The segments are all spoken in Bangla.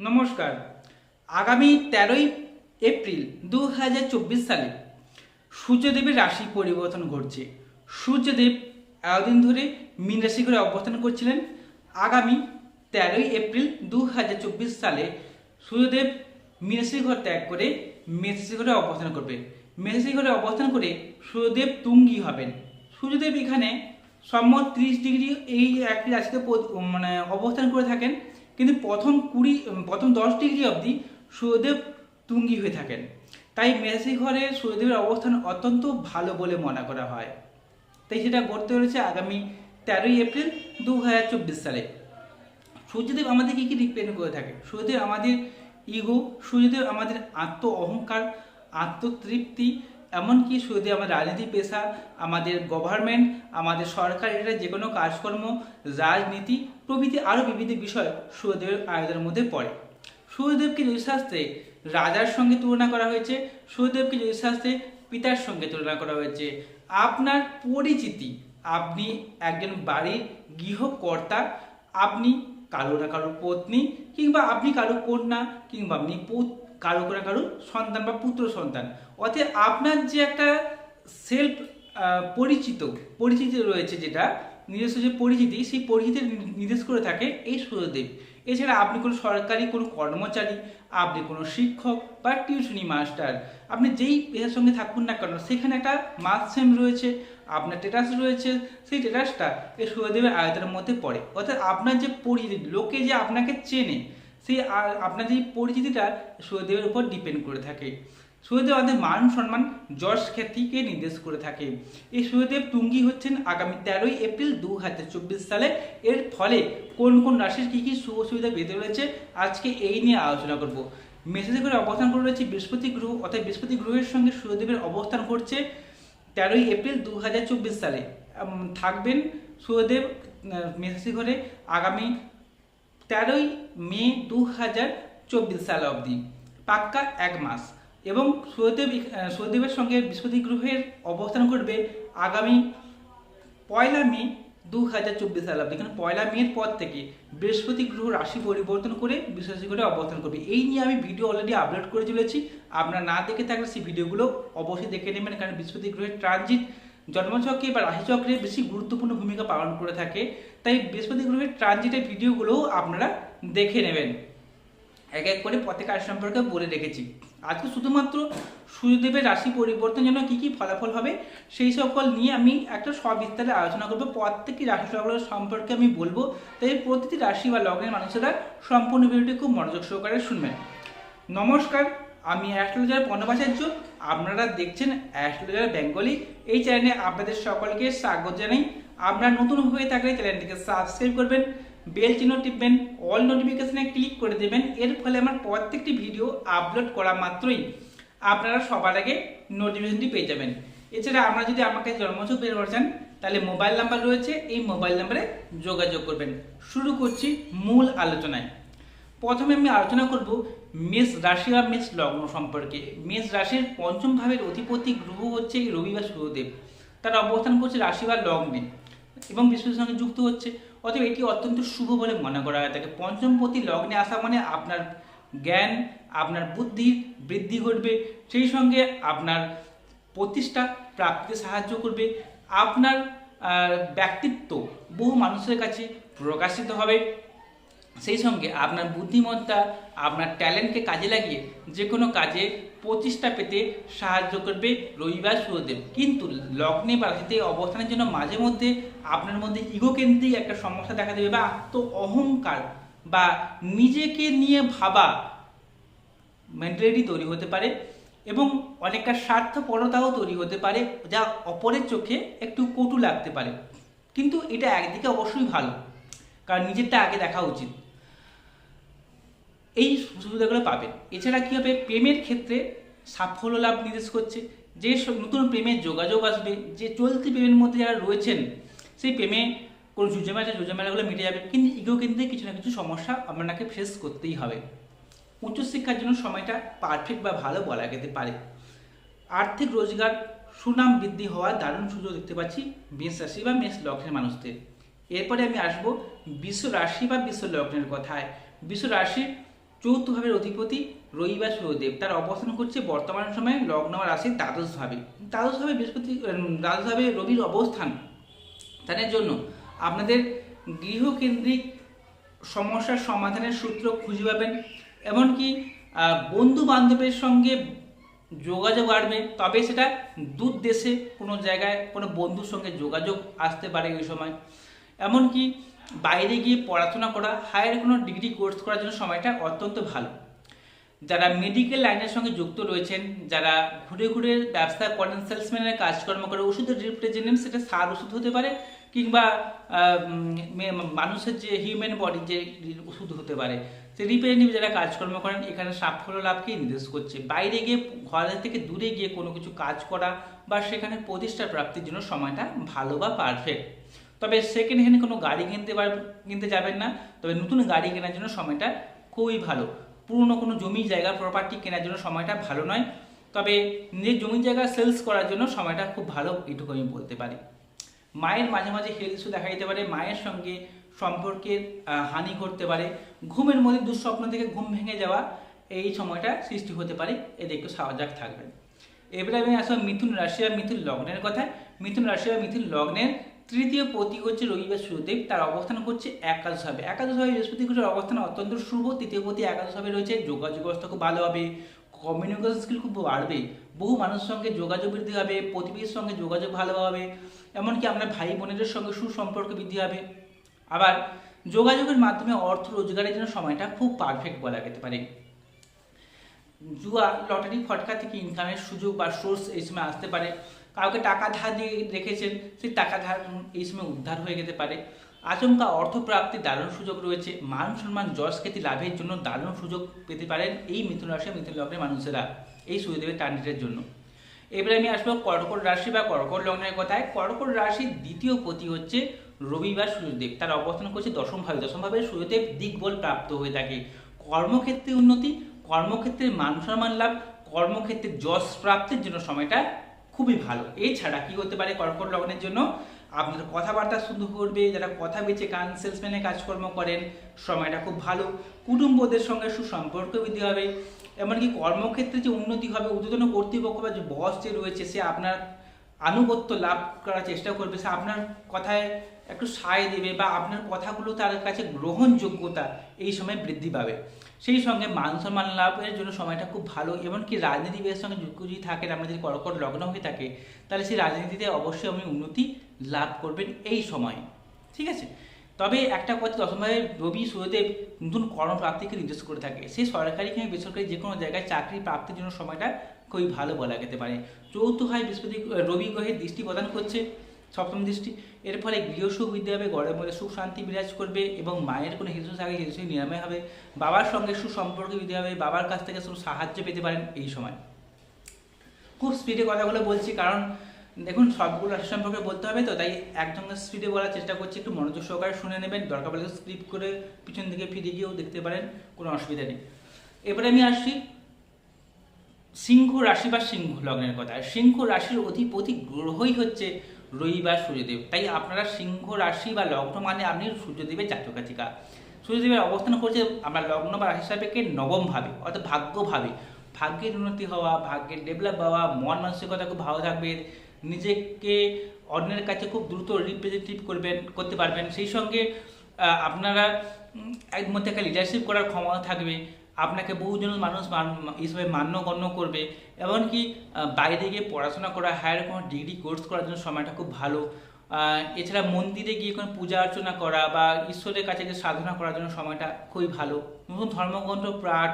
নমস্কার। আগামী তেরোই এপ্রিল দু হাজার চব্বিশ সালে সূর্যদেবের রাশি পরিবর্তন ঘটছে। সূর্যদেব এতদিন ধরে মীন রাশি করে অবস্থান করছিলেন। আগামী তেরোই এপ্রিল দু হাজার চব্বিশ সালে সূর্যদেব মীন রাশি ঘর ত্যাগ করে রাশি ঘরে অবস্থান করবে। রাশি ঘরে অবস্থান করে সূর্যদেব তুঙ্গি হবেন। সূর্যদেব এখানে সম্মত ত্রিশ ডিগ্রি এই একটি রাশিতে মানে অবস্থান করে থাকেন। কিন্তু প্রথম কুড়ি প্রথম দশ ডিগ্রি অবধি সূর্যদেব তুঙ্গি হয়ে থাকেন। তাই মেসি ঘরে সূর্যদেবের অবস্থান অত্যন্ত ভালো বলে মনে করা হয়। তাই সেটা ঘটতে চলেছে আগামী তেরোই এপ্রিল দু হাজার চব্বিশ সালে। সূর্যদেব আমাদের কী কী ডিপেন্ড করে থাকে? সূর্যদেব আমাদের ইগো সূর্যদেব আমাদের আত্ম অহংকার আত্মতৃপ্তি এমনকি সূর্যদেব আমাদের রাজনীতি পেশা, আমাদের গভর্নমেন্ট আমাদের সরকার, এটা যে কোনো কাজকর্ম, রাজনীতি প্রভৃতি আরও বিভিন্ন বিষয় সূর্যদেবের আয়তের মধ্যে পড়ে। সূর্যদেবকে জ্যোতিষশাস্ত্রে রাজার সঙ্গে তুলনা করা হয়েছে সূর্যদেবকে জ্যোতিষশাস্ত্রে পিতার সঙ্গে তুলনা করা হয়েছে। আপনার পরিচিতি, আপনি একজন বাড়ির গৃহকর্তা, আপনি কারও না কারও পত্নী, কিংবা আপনি কারও কন্যা, কিংবা আপনি পুত- কারও না কারও সন্তান বা পুত্র সন্তান। অতএব আপনার যে একটা সেলফ পরিচিত, পরিচিতি রয়েছে যেটা, নিজস্ব যে পরিচিতি, সেই পরিচিতি নির্দেশ করে থাকে এই সূর্যদেব এছাড়া আপনি কোনো সরকারি, কোনো কর্মচারী, আপনি কোনো শিক্ষক বা টিউশনি মাস্টার আপনি যেই পেশার সঙ্গে থাকুন না কেন, সেখানে একটা মার্কসেম রয়েছে, আপনার স্টেটাস রয়েছে, সেই স্টেটাসটা এই সূর্যদেবের আয়তের মধ্যে পড়ে। অর্থাৎ আপনার যে পরিচিতি, লোকে যে আপনাকে চেনে সেই আপনার যে পরিচিতিটা সূর্যদেবের উপর ডিপেন্ড করে থাকে। সূর্যদেব আমাদের মান সম্মান, যশ খ্যাতিকে নির্দেশ করে থাকে। এই সূর্যদেব তুঙ্গি হচ্ছেন আগামী তেরোই এপ্রিল দু হাজার চব্বিশ সালে। এর ফলে কোন কোন রাশির কী কী শুভ সুবিধা পেতে রয়েছে, আজকে এই নিয়ে আলোচনা করব। মেসেজে করে অবস্থান করে রয়েছে বৃহস্পতি গ্রহ, অর্থাৎ বৃহস্পতি গ্রহের সঙ্গে সূর্যদেবের অবস্থান করছে তেরোই এপ্রিল দু হাজার চব্বিশ সালে। থাকবেন সূর্যদেব মেসেজে ঘরে আগামী তেরোই মে দু হাজার চব্বিশ সাল অবধি। পাক্কা এক মাস। এবং সূর্যদেব আহ, সূর্যদেবের সঙ্গে বৃহস্পতি গ্রহের অবস্থান ঘটবে আগামী পয়লা মে দু হাজার চব্বিশ সাল অবধি। কারণ পয়লা মের পর থেকে বৃহস্পতি গ্রহ রাশি পরিবর্তন করে বৃহস্পতি করে অবস্থান করবে। এই নিয়ে আমি ভিডিও অলরেডি আপলোড করে চলেছি। আপনারা না দেখে থাকলে সেই ভিডিওগুলো অবশ্যই দেখে নেবেন। কারণ বৃহস্পতি গ্রহের ট্রানজিট জন্মচক্রে বা রাশিচক্রে বেশি গুরুত্বপূর্ণ ভূমিকা পালন করে থাকে। তাই বৃহস্পতি গ্রহের ট্রানজিটের ভিডিওগুলোও আপনারা দেখে নেবেন। এক এক করে প্রত্যেক রাশি সম্পর্কে বলে রেখেছি। আজকে শুধুমাত্র সূর্যদেবের রাশি পরিবর্তন জন্য কি কি ফলাফল হবে, সেই সকল নিয়ে আমি একটা সবিস্তারে আলোচনা করব। প্রত্যেকটি রাশি সম্পর্কে আমি বলব। তাই প্রতিটি রাশি বা লগ্নের মানুষেরা সম্পূর্ণ ভিডিওটি খুব মনোযোগ সহকারে শুনবেন। নমস্কার আমি অ্যাস্ট্রোলজার পর্ণবাচার্য আপনারা দেখছেন অ্যাস্ট্রোলজার বেঙ্গলি। এই চ্যানেলে আপনাদের সকলকে স্বাগত জানাই। আপনারা নতুন হয়ে থাকলে চ্যানেলটিকে সাবস্ক্রাইব করবেন বেল চিহ্ন টিপবেন অল নোটিফিকেশনে ক্লিক করে দেবেন। এর ফলে আমার প্রত্যেকটি ভিডিও আপলোড করা মাত্রই আপনারা সবার আগে নোটিফিকেশনটি পেয়ে যাবেন। এছাড়া আপনারা যদি আমাকে জন্মছক বের করছেন তাহলে মোবাইল নাম্বার রয়েছে, এই মোবাইল নাম্বারে যোগাযোগ করবেন। শুরু করছি মূল আলোচনায়। প্রথমে আমি আলোচনা করব মেষ রাশি বা মেষ লগ্ন সম্পর্কে। মেষ রাশির পঞ্চম ভাবের অধিপতি গ্রহ হচ্ছে রবি বা সূর্যদেব তার অবস্থান করছে রাশি বা লগ্নে এবং বিশ্বের সঙ্গে যুক্ত হচ্ছে। অতএব এটি অত্যন্ত শুভ বলে মনে করা হয় থাকে পঞ্চম প্রতি লগ্নে আসা মানে আপনার জ্ঞান, আপনার বুদ্ধির বৃদ্ধি ঘটবে। সেই সঙ্গে আপনার প্রতিষ্ঠা প্রাপ্তিতে সাহায্য করবে। আপনার ব্যক্তিত্ব বহু মানুষের কাছে প্রকাশিত হবে। সেই সঙ্গে আপনার বুদ্ধিমত্তা, আপনার ট্যালেন্টকে কাজে লাগিয়ে যে কোনো কাজে প্রতিষ্ঠা পেতে সাহায্য করবে রবিবার সূর্যদেব কিন্তু লগ্নে বা রাশিতে অবস্থানের জন্য মাঝে মধ্যে আপনার মধ্যে ইগোকেন্দ্রিক একটা সমস্যা দেখা দেবে বা আত্ম অহংকার বা নিজেকে নিয়ে ভাবা মেন্টালিটি তৈরি হতে পারে এবং অনেকটা স্বার্থপরতাও তৈরি হতে পারে যা অপরের চোখে একটু কটু লাগতে পারে। কিন্তু এটা একদিকে অবশ্যই ভালো, কারণ নিজেরটা আগে দেখা উচিত। এই সুবিধাগুলো পাবেন। এছাড়া কী হবে? প্রেমের ক্ষেত্রে সাফল্য লাভ নির্দেশ করছে। যে নতুন প্রেমের যোগাযোগ আসবে, যে চলতি প্রেমের মধ্যে যারা রয়েছেন, সেই প্রেমে কোনো জুজেমেলা জুজেমেলাগুলো মিটে যাবে। কিন্তু ইগো কিন্তু কিছু না কিছু সমস্যা আপনাকে ফেস করতেই হবে। উচ্চশিক্ষার জন্য সময়টা পারফেক্ট বা ভালো বলা যেতে পারে। আর্থিক রোজগার, সুনাম বৃদ্ধি হওয়ার দারুণ সুযোগ দেখতে পাচ্ছি মেষ রাশি বা মেষ লগ্নের মানুষদের। এরপরে আমি আসব বিশ্ব রাশি বা বিশ্ব লগ্নের কথায়। বিশ্ব রাশির চৌথ ভাবের অধিপতি রবিবার সূর্যদেব তার অবস্থান করছে বর্তমান সময়ে লগ্ন রাশির দ্বাদশ ভাবে দ্বাদশ ভাবে বৃহস্পতি উম, দ্বাদশ ভাবে রবির অবস্থান। তাদের জন্য আপনাদের গৃহকেন্দ্রিক সমস্যার সমাধানের সূত্র খুঁজে পাবেন। এমনকি বন্ধু বান্ধবের সঙ্গে যোগাযোগ আসবে তবে সেটা দূর দেশে কোনো জায়গায় কোনো বন্ধুর সঙ্গে যোগাযোগ আসতে পারে ওই সময়। এমনকি বাইরে গিয়ে পড়াশোনা করা হায়ার কোনো ডিগ্রি কোর্স করার জন্য সময়টা অত্যন্ত ভালো। যারা মেডিকেল লাইনের সঙ্গে যুক্ত রয়েছেন, যারা ঘুরে ঘুরে ব্যবসা করেন সেলসম্যানের কাজকর্ম করে, ওষুধের রিপ্রেজেন্টেটিভ সেটা সার ওষুধ হতে পারে, কিংবা মানুষের যে হিউম্যান বডি যে ওষুধ হতে পারে সেই রিপ্রেজেন্টেটিভ যারা কাজকর্ম করেন, এখানে সাফল্য লাভকেই নির্দেশ করছে। বাইরে গিয়ে ঘরের থেকে দূরে গিয়ে কোনো কিছু কাজ করা বা সেখানে প্রতিষ্ঠা প্রাপ্তির জন্য সময়টা ভালো বা পারফেক্ট তবে সেকেন্ড হ্যান্ড কোনো গাড়ি কিনতে কিনতে যাবেন না। তবে নতুন গাড়ি কেনার জন্য সময়টা খুবই ভালো। পুরনো কোনো জমি জায়গা প্রপার্টি কেনার জন্য সময়টা ভালো নয়। তবে নিজের জমি জায়গা সেলস করার জন্য সময়টা খুব ভালো এটুকু আমি বলতে পারি। মায়ের মাঝে মাঝে হেলথ ইস্যু দেখা দিতে পারে, মায়ের সঙ্গে সম্পর্কের হানি ঘটতে পারে। ঘুমের মধ্যে দুঃস্বপ্ন থেকে ঘুম ভেঙে যাওয়া এই সময়টা সৃষ্টি হতে পারে। এদের একটু সজাগ থাকবেন। এবারে আমি আসব মিথুন রাশি আর মিথুন লগ্নের কথায় মিথুন রাশি আর মিথুন লগ্নের তৃতীয় প্রতীক হচ্ছে রবিবার শুরুদেব তার অবস্থান করছে একাদশ হবে। একাদশ ভাবে বৃহস্পতি গ্রহের অবস্থান অত্যন্ত শুভ, তৃতীয় প্রতি একাদশ ভাবে রয়েছে, যোগাযোগ ব্যবস্থা খুব ভালো হবে কমিউনিকেশন স্কিল খুব বাড়বে, বহু মানুষের সঙ্গে যোগাযোগ বৃদ্ধি হবে, প্রতিবেশীর সঙ্গে যোগাযোগ ভালো হবে, এমনকি আমরা ভাই বোনেদের সঙ্গে সুসম্পর্ক বৃদ্ধি হবে। আবার যোগাযোগের মাধ্যমে অর্থ রোজগারের জন্য সময়টা খুব পারফেক্ট বলা যেতে পারে। জুয়া, লটারি, ফটকা থেকে ইনকামের সুযোগ বা সোর্স এই সময় আসতে পারে। কাউকে টাকা ধার দিয়ে রেখেছেন, সেই টাকা ধার এই সময় উদ্ধার হয়ে যেতে পারে। আচমকা অর্থপ্রাপ্তির দারুণ সুযোগ রয়েছে। মান সম্মান, যশ খ্যাতি, লাভের জন্য দারুণ সুযোগ পেতে পারেন এই মিথুন রাশি মিথুন লগ্নের মানুষেরা, এই সূর্যদেবের ট্রানজিটের জন্য। এবারে আমি আসব কর্কট রাশি বা কর্কট লগ্নের কথায়। কর্কট রাশির দ্বিতীয় পতি হচ্ছে রবিবার সূর্যদেব। তার অবস্থান করছে দশম ভাবে। দশম ভাবে সূর্যদেব দিকবল প্রাপ্ত হয়ে থাকে। কর্মক্ষেত্রে উন্নতি, কর্মক্ষেত্রে মান সম্মান লাভ, কর্মক্ষেত্রে যশ প্রাপ্তির জন্য সময়টা খুবই ভালো। এছাড়া কি হতে পারে কর্কট লগ্নের জন্য? আপনার কথাবার্তা সুন্দর করবে, যারা কথা বেঁচে কান সেলসম্যানের কাজকর্ম করেন, সময়টা খুব ভালো। কুটুম্বদের সঙ্গে সুসম্পর্ক বৃদ্ধি হবে। এমনকি কর্মক্ষেত্রে যে উন্নতি হবে ঊর্ধ্বতন কর্তৃপক্ষ বা যে বস যে রয়েছে, সে আপনার আনুগত্য লাভ করার চেষ্টা করবে। সে আপনার কথায় একটু সায় দেবে বা আপনার কথাগুলো তার কাছে গ্রহণযোগ্যতা এই সময় বৃদ্ধি পাবে। সেই সঙ্গে মান সম্মান লাভের জন্য সময়টা খুব ভালো, এমনকি রাজনীতিবিদের সঙ্গে যুক্ত যদি থাকেন যদি কর্কট লগ্ন হয়ে থাকে, তাহলে সেই রাজনীতিতে অবশ্যই আপনি উন্নতি লাভ করবেন এই সময়। ঠিক আছে? তবে একটা কথা দশমভাবে রবি সূর্যদেব নতুন কর্মপ্রাপ্তিকে নির্দেশ করে থাকে। সেই সরকারি কিংবা বেসরকারি যে কোনো জায়গায় চাকরি প্রাপ্তির জন্য সময়টা খুবই ভালো বলা যেতে পারে। চৌথ হয় বৃহস্পতি, রবি গ্রহের দৃষ্টি প্রদান করছে সপ্তম দৃষ্টি। এর ফলে গৃহসুখ বৃদ্ধি হবে ঘরের মধ্যে সুখ শান্তি বিরাজ করবে এবং মায়ের কোনো হিংসা থাকে হিংসা নিরাময় হবে, বাবার সঙ্গে সুসম্পর্ক বৃদ্ধি হবে, বাবার কাছ থেকে শুধু সাহায্য পেতে পারেন এই সময়। খুব স্পিডে কথাগুলো বলছি কারণ দেখুন সবগুলো রাশি সম্পর্কে বলতে হবে তো, তাই একদম স্পিডে বলার চেষ্টা করছি, একটু মনোযোগ সহকারে শুনে নেবেন, দরকার পড়লে স্ক্রিপ করে পিছন দিকে ফিরে গিয়েও দেখতে পারেন, কোনো অসুবিধা নেই। এবারে আমি আসছি সিংহ রাশি বা সিংহ লগ্নের কথা সিংহ রাশির অধিপতি গ্রহই হচ্ছে রবি বা সূর্যদেব। তাই আপনারা সিংহ রাশি বা লগ্ন মানে আপনি সূর্যদেবের জাতকাচিকা সূর্যদেবের অবস্থান করছে আমরা লগ্ন বা রাশি সাপেক্ষে নবম ভাবে, অর্থাৎ ভাগ্যভাবে। ভাগ্যের উন্নতি হওয়া, ভাগ্যের ডেভেলপ হওয়া, মন মানসিকতা খুব ভালো থাকবে, নিজেকে অন্যের কাছে খুব দ্রুত রিপ্রেজেন্টেটিভ করবেন, করতে পারবেন। সেই সঙ্গে আপনারা এর মধ্যে একটা লিডারশিপ করার ক্ষমতা থাকবে। আপনাকে বহুজন মানুষ মান- হিসেবে মান্যগণ্য করবে। এমনকি বাইরে গিয়ে পড়াশোনা করা হায়ার কোনো ডিগ্রি কোর্স করার জন্য সময়টা খুব ভালো। এছাড়া মন্দিরে গিয়ে কোনো পূজা অর্চনা করা বা ঈশ্বরের কাছে গিয়ে সাধনা করার জন্য সময়টা খুবই ভালো। নতুন ধর্মগ্রন্থ পাঠ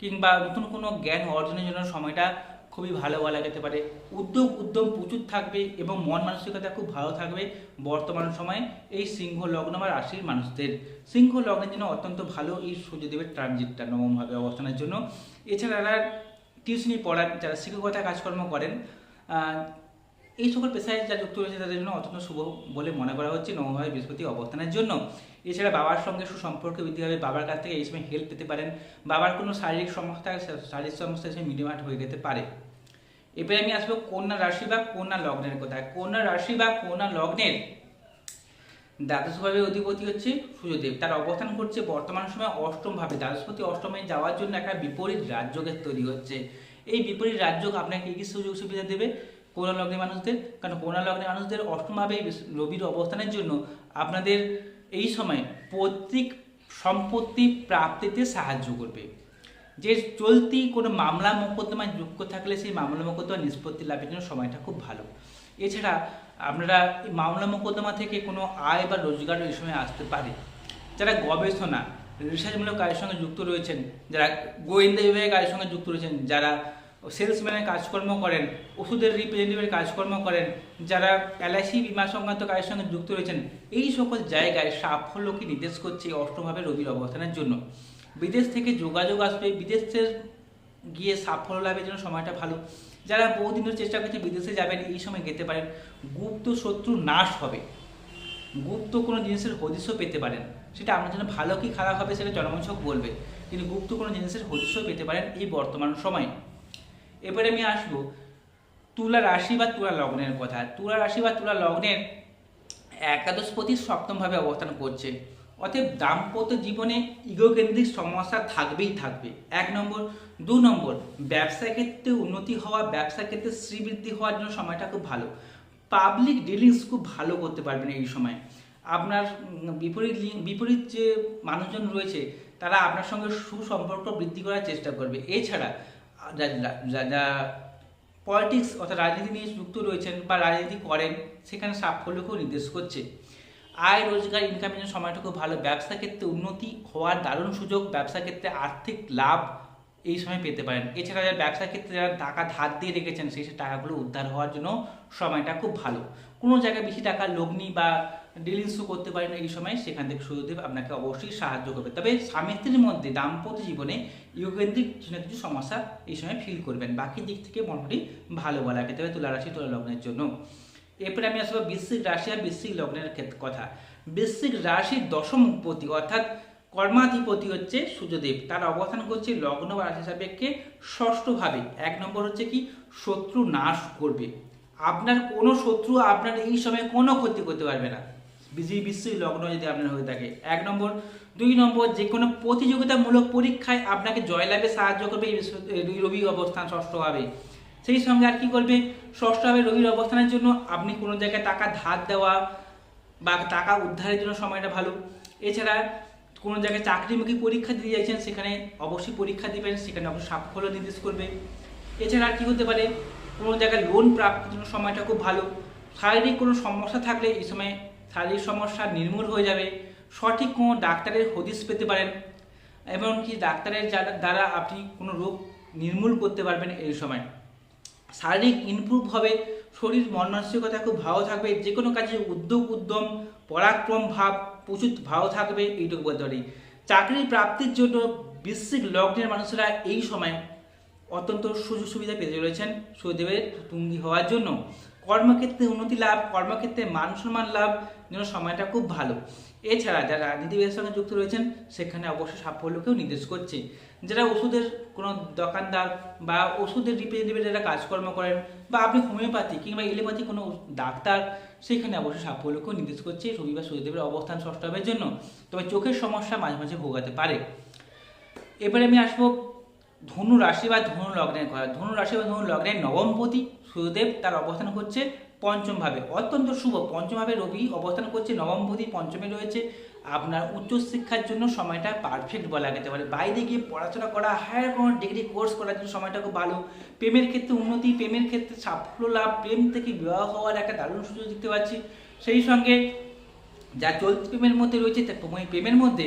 কিংবা নতুন কোনো জ্ঞান অর্জনের জন্য সময়টা খুবই ভালো বলা যেতে পারে। উদ্যোগ, উদ্যম প্রচুর থাকবে এবং মন মানসিকতা খুব ভালো থাকবে বর্তমান সময়ে এই সিংহ লগ্ন বা রাশির মানুষদের। সিংহ লগ্নের জন্য অত্যন্ত ভালো এই সূর্যদেবের ট্রানজিটটা নবমভাবে অবস্থানের জন্য। এছাড়া টিউশনি পড়ান যারা শিক্ষকতা কাজকর্ম করেন এই সকল পেশায় যা যুক্ত রয়েছে তাদের জন্য অত্যন্ত শুভ বলে মনে করা হচ্ছে নবমভাবে বৃহস্পতি অবস্থানের জন্য। এছাড়া বাবার সঙ্গে সুসম্পর্ক বৃদ্ধি হবে বাবার কাছ থেকে এই সময় হেল্প পেতে পারেন। বাবার কোনো শারীরিক সমস্যা শারীরিক সমস্যা হিসেবে মিডিমাট হয়ে যেতে পারে। এবারে আমি আসব কন্যা রাশি বা কন্যা লগ্নের কথায়। কন্যা রাশি বা কন্যা লগ্নের দ্বাদশভাবে অধিপতি হচ্ছে সূর্যদেব। তার অবস্থান করছে বর্তমান সময় অষ্টম ভাবে। দ্বাদশপতি অষ্টমে যাওয়ার জন্য একটা বিপরীত রাজ্যকে তৈরি হচ্ছে। এই বিপরীত রাজ্য আপনাকে কি সুযোগ সুবিধা দেবে? কোনা লগ্নের মানুষদের। কারণ কোনা লগ্নের মানুষদের অষ্টমভাবে রবির অবস্থানের জন্য আপনাদের এই সময় পৈতৃক সম্পত্তি প্রাপ্তিতে সাহায্য করবে। যে চলতি কোনো মামলা মোকদ্দমায় যুক্ত থাকলে সেই মামলা মোকদ্দমা নিষ্পত্তি লাভের জন্য সময়টা খুব ভালো। এছাড়া আপনারা মামলা মোকদ্দমা থেকে কোনো আয় বা রোজগার এই সময় আসতে পারে। যারা গবেষণা, রিসার্চমূলক কাজের সঙ্গে যুক্ত রয়েছেন, যারা গোয়েন্দা বিভাগের কাজের সঙ্গে যুক্ত রয়েছেন, যারা সেলসম্যানের কাজকর্ম করেন, ওষুধের রিপ্রেজেন্টেটিভের কাজকর্ম করেন, যারা এলআইসি বিমা সংক্রান্ত কাজের সঙ্গে যুক্ত রয়েছেন, এই সকল জায়গায় সাফল্যকে নির্দেশ করছে অষ্টমভাবে রবির অবস্থানের জন্য? বিদেশ থেকে যোগাযোগ আসবে, বিদেশের গিয়ে সাফল্য লাভের জন্য সময়টা ভালো। যারা বহুদিন ধরে চেষ্টা করছে বিদেশে যাবেন, এই সময় যেতে পারেন। গুপ্ত শত্রু নাশ হবে। গুপ্ত কোনো জিনিসের হদিশও পেতে পারেন। সেটা আপনার জন্য ভালো কি খারাপ হবে সেটা জনমঞ্চক বলবে। কিন্তু গুপ্ত কোনো জিনিসের হদিশও পেতে পারেন এই বর্তমান সময়ে। এবারে আমি আসব তুলা রাশি বা তুলা লগ্নের কথা। তুলা রাশি বা তুলা লগ্নের একাদশপতি সপ্তমভাবে অবস্থান করছে। অতএব দাম্পত্য জীবনে ইগোকেন্দ্রিক সমস্যা থাকবেই থাকবে। এক নম্বর। দু নম্বর ব্যবসা ক্ষেত্রে উন্নতি হওয়া ব্যবসা ক্ষেত্রে শ্রীবৃদ্ধি হওয়ার জন্য সময়টা খুব ভালো। পাবলিক ডিলিংস খুব ভালো করতে পারবেন এই সময়। আপনার বিপরীত বিপরীত যে মানুষজন রয়েছে, তারা আপনার সঙ্গে সুসম্পর্ক বৃদ্ধি করার চেষ্টা করবে। এছাড়া যা পলিটিক্স অর্থাৎ রাজনীতি নিয়ে যুক্ত রয়েছেন বা রাজনীতি করেন, সেখানে সাফল্যকেও নির্দেশ করছে। আয় রোজগার ইনকামের জন্য সময়টা খুব ভালো। ব্যবসা ক্ষেত্রে উন্নতি হওয়ার দারুণ সুযোগ। ব্যবসা ক্ষেত্রে আর্থিক লাভ এই সময় পেতে পারেন। এছাড়া যারা ব্যবসা ক্ষেত্রে যারা টাকা ধার দিয়ে রেখেছেন, সেই সব টাকাগুলো উদ্ধার হওয়ার জন্য সময়টা খুব ভালো। কোনো জায়গায় বেশি টাকা লগ্নি বা ডিলিংসও করতে পারেন এই সময়, সেখান থেকে সুযোগ আপনাকে অবশ্যই সাহায্য করবে। তবে স্বামী স্ত্রীর মধ্যে দাম্পত্য জীবনে ইউকেন্দ্রিক কিছু না কিছু সমস্যা এই সময় ফিল করবেন। বাকি দিক থেকে মোটামুটি ভালো বলা যেতে হবে তুলা রাশি তুলা লগ্নের জন্য। এরপরে আমি আসব বৃশ্চিক রাশি আর বৃশ্চিক লগ্নের ক্ষেত্রে কথা। বৃশ্চিক রাশির দশম পতি অর্থাৎ কর্মাধিপতি হচ্ছে সূর্যদেব। তার অবস্থান করছে লগ্ন বা রাশি সাপেক্ষে ষষ্ঠভাবে। এক নম্বর হচ্ছে কি? শত্রু নাশ করবে। আপনার কোনো শত্রু আপনার এই সময় কোনো ক্ষতি করতে পারবে না। বিজি বিশ্বই লগ্ন যদি আপনার হয়ে থাকে। এক নম্বর। দুই নম্বর, যে কোনো প্রতিযোগিতামূলক পরীক্ষায় আপনাকে জয়লাভে সাহায্য করবে এই রবি অবস্থান ষষ্ঠভাবে। সেই সঙ্গে আর কি করবে? ষষ্ঠভাবে রবির অবস্থানের জন্য আপনি কোনো জায়গায় টাকা ধার দেওয়া বা টাকা উদ্ধারের জন্য সময়টা ভালো। এছাড়া কোনো জায়গায় চাকরিমুখী পরীক্ষা দিতে যাচ্ছেন সেখানে অবশ্যই পরীক্ষা দিবেন, সেখানে অবশ্যই সাফল্য নির্দেশ করবে। এছাড়া আর কি হতে পারে? কোনো জায়গায় লোন প্রাপ্তির জন্য সময়টা খুব ভালো। শারীরিক কোনো সমস্যা থাকলে এই সময় শারীরিক সমস্যা নির্মূল হয়ে যাবে। সঠিক কোনো ডাক্তারের হদিস পেতে পারেন। এমনকি ডাক্তারের দ্বারা আপনি কোনো রোগ নির্মূল করতে পারবেন এই সময়। শারীরিক ইমপ্রুভ হবে, শরীর মন মানসিকতা খুব ভালো থাকবে যে কোনো কাজে উদ্যোগ, উদ্যম, পরাক্রম ভাব, প্রচুর ভালো থাকবে, এইটুকু বলতে পারি। চাকরি প্রাপ্তির জন্য বৃশ্চিক লগ্নের মানুষেরা এই সময় অত্যন্ত সুযোগ সুবিধা পেতে চলেছেন সুদেবের তুঙ্গি হওয়ার জন্য। কর্মক্ষেত্রে উন্নতি লাভ, কর্মক্ষেত্রে মান সম্মান লাভ জন্য সময়টা খুব ভালো। এছাড়া যারা রাজনীতিবিদের সঙ্গে যুক্ত রয়েছেন, সেখানে অবশ্যই সাফল্যকেও নির্দেশ করছে। যারা ওষুধের কোনো দোকানদার বা ওষুধের রিপ্রেজেন্টেটিভ যারা কাজকর্ম করেন বা আপনি হোমিওপ্যাথি কিংবা এলোপ্যাথি কোনো ডাক্তার, সেখানে অবশ্যই সাফল্যকেও নির্দেশ করছে রবিবার সূর্যদেবের অবস্থান ষষ্ঠভাবের জন্য। তবে চোখের সমস্যা মাঝে মাঝে ভোগাতে পারে। এবারে আমি আসব ধনু রাশি বা ধনু লগ্নের কথা। ধনু রাশি বা ধনু লগ্নের নবমপতি সূর্যদেব তার অবস্থান করছে পঞ্চম ভাবে। অত্যন্ত শুভ। পঞ্চম ভাবে রবি অবস্থান করছে নবমপতি পঞ্চমে রয়েছে। আপনার উচ্চশিক্ষার জন্য সময়টা পারফেক্ট বলা যেতে পারে। বাইরে গিয়ে পড়াশোনা করা হায়ার কোনো ডিগ্রি কোর্স করার জন্য সময়টা খুব ভালো। প্রেমের ক্ষেত্রে উন্নতি, প্রেমের ক্ষেত্রে সাফল্য লাভ, প্রেম থেকে বিবাহ হওয়ার একটা দারুণ সুযোগ দেখতে পাচ্ছি। সেই সঙ্গে যা চলতি প্রেমের মধ্যে রয়েছে প্রেমের মধ্যে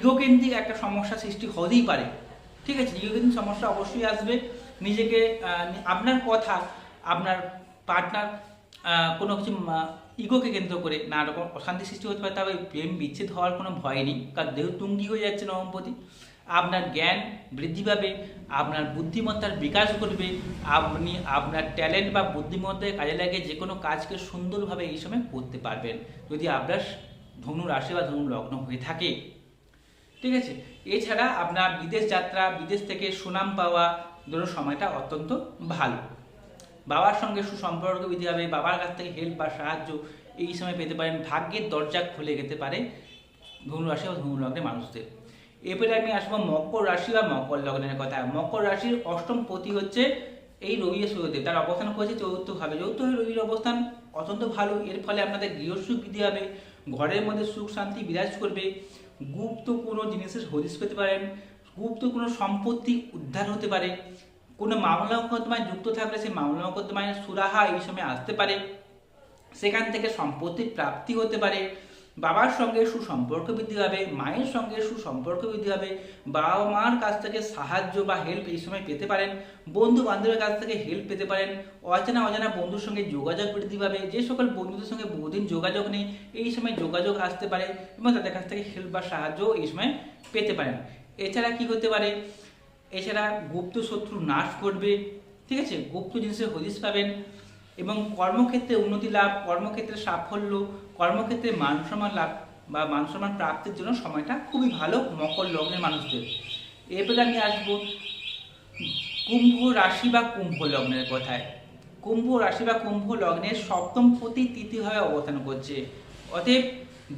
ইগোকেন্দ্রিক একটা সমস্যা সৃষ্টি হতেই পারে। ঠিক আছে? ইগোকেন্দ্রিক সমস্যা অবশ্যই আসবে। নিজেকে আপনার কথা, আপনার পার্টনার কোনো কিছু ইগোকে কেন্দ্র করে নানা রকম অশান্তি সৃষ্টি হতে পারে, তবে প্রেম বিচ্ছেদ হওয়ার কোনো ভয় নেই। কারণ দেহ তুঙ্গি হয়ে যাচ্ছে নবমপতি। আপনার জ্ঞান বৃদ্ধি পাবে, আপনার বুদ্ধিমত্তার বিকাশ করবে আপনি আপনার ট্যালেন্ট বা বুদ্ধিমত্তায় কাজে লাগিয়ে যে কোনো কাজকে সুন্দরভাবে এই সময় করতে পারবেন, যদি আপনার ধনু রাশি বা ধনু লগ্ন হয়ে থাকে। ঠিক আছে? এছাড়া আপনার বিদেশ যাত্রা, বিদেশ থেকে সুনাম পাওয়া, ধরুন সময়টা অত্যন্ত ভালো। বাবার সঙ্গে সুসম্পর্ক বৃদ্ধি হবে, বাবার কাছ থেকে হেল্প বা সাহায্য এই সময় পেতে পারেন। ভাগ্যের দরজা খুলে যেতে পারে ধনু রাশি ও ধনু লগ্নের মানুষদের। এরপরে আমি আসব মকর রাশি বা মকর লগ্নের কথা। মকর রাশির অষ্টম পতি হচ্ছে এই রবি সূর্যদেব তার অবস্থান করেছে চতুর্থ ভাবে। চতুর্থ রবির অবস্থান অত্যন্ত ভালো। এর ফলে আপনাদের গৃহ সুখ বৃদ্ধি হবে, ঘরের মধ্যে সুখ শান্তি বিরাজ করবে। গুপ্ত কোনো জিনিসের হদিস পেতে পারেন। গুপ্ত কোনো সম্পত্তি উদ্ধার হতে পারে। কোনো মামলা মোকদ্দমায় যুক্ত থাকলে সেই মামলা মোকদ্দমায় সুরাহা এই সময় আসতে পারে। সেখান থেকে সম্পত্তির প্রাপ্তি হতে পারে। বাবার সঙ্গে সুসম্পর্ক বৃদ্ধি হবে মায়ের সঙ্গে সুসম্পর্ক বৃদ্ধি হবে বাবা মার কাছ থেকে সাহায্য বা হেল্প এই সময় পেতে পারেন বন্ধু বান্ধবের কাছ থেকে হেল্প পেতে পারেন অজানা অজানা বন্ধুর সঙ্গে যোগাযোগ বৃদ্ধি পাবে, যে সকল বন্ধুদের সঙ্গে বহুদিন যোগাযোগ নেই, এই সময় যোগাযোগ আসতে পারে এবং তাদের কাছ থেকে হেল্প বা সাহায্য এই সময় পেতে পারেন। এছাড়া কি হতে পারে? এছাড়া গুপ্ত শত্রু নাশ করবে ঠিক আছে? গুপ্ত জিনিসের হদিস পাবেন এবং কর্মক্ষেত্রে উন্নতি লাভ, কর্মক্ষেত্রে সাফল্য, কর্মক্ষেত্রে মান সম্মান লাভ বা মান সম্মান প্রাপ্তির জন্য সময়টা খুবই ভালো মকর লগ্নের মানুষদের। এরপরে আমি আসব কুম্ভ রাশি বা কুম্ভ লগ্নের কথায়। কুম্ভ রাশি বা কুম্ভ লগ্নের সপ্তম প্রতি তৃতীয়ভাবে অবস্থান করছে। অতএব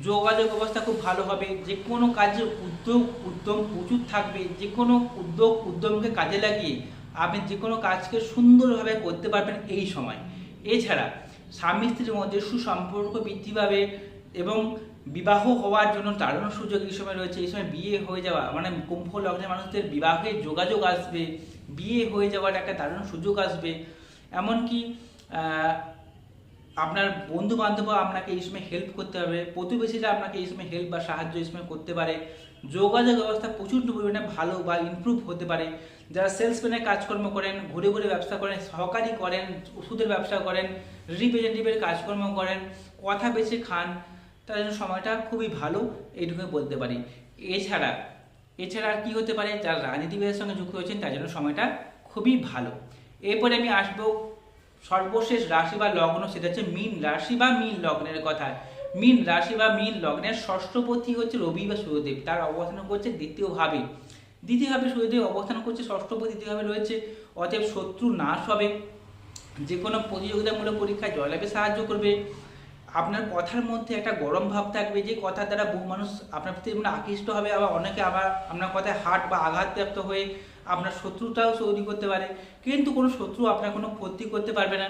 যোগাযোগ অবস্থা খুব ভালো হবে। যে কোনো কাজে উদ্যোগ, উদ্যম প্রচুর থাকবে। যে কোনো উদ্যোগ, উদ্যমকে কাজে লাগিয়ে আপনি যে কোনো কাজকে সুন্দরভাবে করতে পারবেন এই সময়। এছাড়া স্বামী স্ত্রীর মধ্যে সুসম্পর্ক বৃদ্ধি পাবে এবং বিবাহ হওয়ার জন্য দারুণ সুযোগ এই সময় রয়েছে। এই সময় বিয়ে হয়ে যাওয়া মানে কুম্ভ লগ্নের মানুষদের বিবাহের যোগাযোগ আসবে। বিয়ে হয়ে যাওয়ার একটা দারুণ সুযোগ আসবে। এমনকি আপনার বন্ধু বান্ধব আপনাকে এই সময় হেল্প করতে হবে প্রতিবেশীরা আপনাকে এই সময় হেল্প বা সাহায্য এই সময় করতে পারে, যোগাযোগ ব্যবস্থা প্রচুর পরিমাণে ভালো বা ইমপ্রুভ হতে পারে। যারা সেলসম্যানের কাজকর্ম করেন, ঘুরে ঘুরে ব্যবসা করেন, সহকারী করেন, ওষুধের ব্যবসা করেন রিপ্রেজেন্টেটিভের কাজকর্ম করেন, কথা বেছে খান জন্য সময়টা খুবই ভালো, এইটুকুই বলতে পারি। এছাড়া এছাড়া আর কি হতে পারে, যারা রাজনীতিবিদের সঙ্গে যুক্ত হয়েছেন, তার জন্য সময়টা খুবই ভালো। এরপরে আমি আসব সর্বশেষ রাশি বা লগ্ন সেটা হচ্ছে মীন রাশি বা মীন লগ্নের কথা। মীন রাশি বা মীন লগ্নের ষষ্ঠপতি হচ্ছে রবি বা সূর্যদেব তার অবস্থান করছে দ্বিতীয়ভাবে দ্বিতীয়ভাবে দ্বিতীয় ভাবে সূর্যদেব অবস্থান করছে ষষ্ঠপতি দ্বিতীয়ভাবে রয়েছে। অতএব শত্রু নাশ হবে। যে কোনো প্রতিযোগিতামূলক পরীক্ষায় জয়লাভে সাহায্য করবে। আপনার কথার মধ্যে একটা গরম ভাব থাকবে যে কথার দ্বারা বহু মানুষ আপনার প্রতি মানে আকৃষ্ট হবে, আবার অনেকে আবার আপনার কথায় হাট বা আঘাতপ্রাপ্ত হয়ে আপনার শত্রুটাও তৈরি করতে পারে। কিন্তু কোনো শত্রু আপনার কোনো ক্ষতি করতে পারবে না।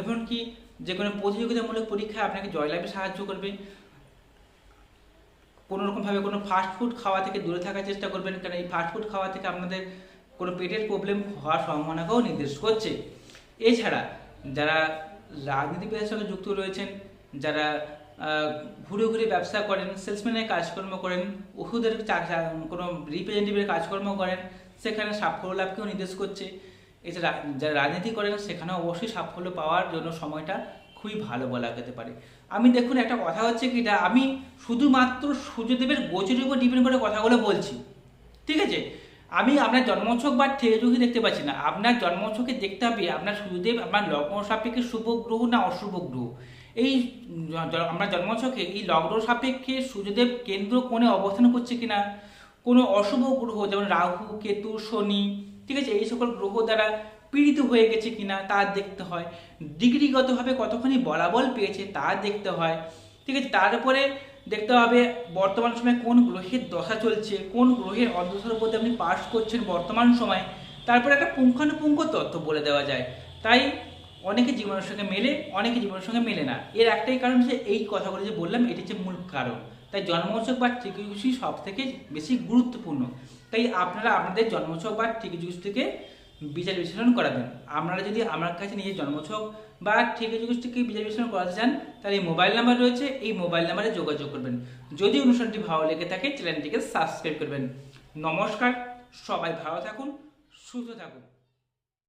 এমনকি যে কোনো প্রতিযোগিতামূলক পরীক্ষায় আপনাকে জয়লাভে সাহায্য করবে। কোনো রকমভাবে কোনো ফাস্ট ফুড খাওয়া থেকে দূরে থাকার চেষ্টা করবেন, কারণ এই ফাস্ট ফুড খাওয়া থেকে আপনাদের কোনো পেটের প্রবলেম হওয়ার সম্ভাবনাকেও নির্দেশ করছে। এছাড়া যারা রাজনীতিবিদের সঙ্গে যুক্ত রয়েছেন, যারা ঘুরে ঘুরে ব্যবসা করেন সেলসম্যানের কাজকর্ম করেন ওষুধের কোনো রিপ্রেজেন্টেটিভের কাজকর্ম করেন, সেখানে সাফল্য লাভকেও নির্দেশ করছে। এছাড়া যারা রাজনীতি করেন সেখানে অবশ্যই সাফল্য পাওয়ার জন্য সময়টা খুবই ভালো বলা যেতে পারে। আমি দেখুন, একটা কথা হচ্ছে কি, এটা আমি শুধুমাত্র সূর্যদেবের গোচরের উপর ডিপেন্ড করে কথাগুলো বলছি। ঠিক আছে? আমি আপনার জন্মছক বা ঠেজুকি দেখতে পাচ্ছি না। আপনার জন্মছকে দেখতে হবে, আপনার সূর্যদেব আপনার লগ্ন সাপেক্ষে শুভ গ্রহ না অশুভ গ্রহ? এই আমরা জন্মছকে এই লগ্ন সাপেক্ষে সূর্যদেব কেন্দ্র কোণে অবস্থান করছে কিনা? কোনো অশুভ গ্রহ, যেমন রাহু, কেতু, শনি, ঠিক আছে? এই সকল গ্রহ দ্বারা পীড়িত হয়ে গেছে কিনা তা দেখতে হয়। ডিগ্রিগতভাবে কতখানি বলাবল পেয়েছে তা দেখতে হয়। ঠিক আছে? তারপরে দেখতে হবে বর্তমান সময়ে কোন গ্রহের দশা চলছে, কোন গ্রহের অদশার উপর আপনি পাশ করছেন বর্তমান সময়ে। তারপরে একটা পুঙ্খানুপুঙ্খ তথ্য বলে দেওয়া যায়। তাই অনেকে জীবনের সঙ্গে মেলে, অনেকে জীবনের সঙ্গে মেলে না। এর একটাই কারণ যে এই কথাগুলো যে বললাম, এটি হচ্ছে মূল কারণ। তাই জন্মোৎসব বা টিকিজুসি সব থেকে বেশি গুরুত্বপূর্ণ। তাই আপনারা আপনাদের জন্মোৎসব বা টিকিজুস থেকে বিচার বিশ্লেষণ করাবেন। আপনারা যদি আমার কাছে নিজের জন্মছক বা ঠিক থেকে বিচার বিশ্লেষণ করাতে চান, তাহলে এই মোবাইল নাম্বার রয়েছে, এই মোবাইল নাম্বারে যোগাযোগ করবেন। যদি অনুষ্ঠানটি ভালো লেগে থাকে, চ্যানেলটিকে সাবস্ক্রাইব করবেন। নমস্কার, সবাই ভালো থাকুন, সুস্থ থাকুন।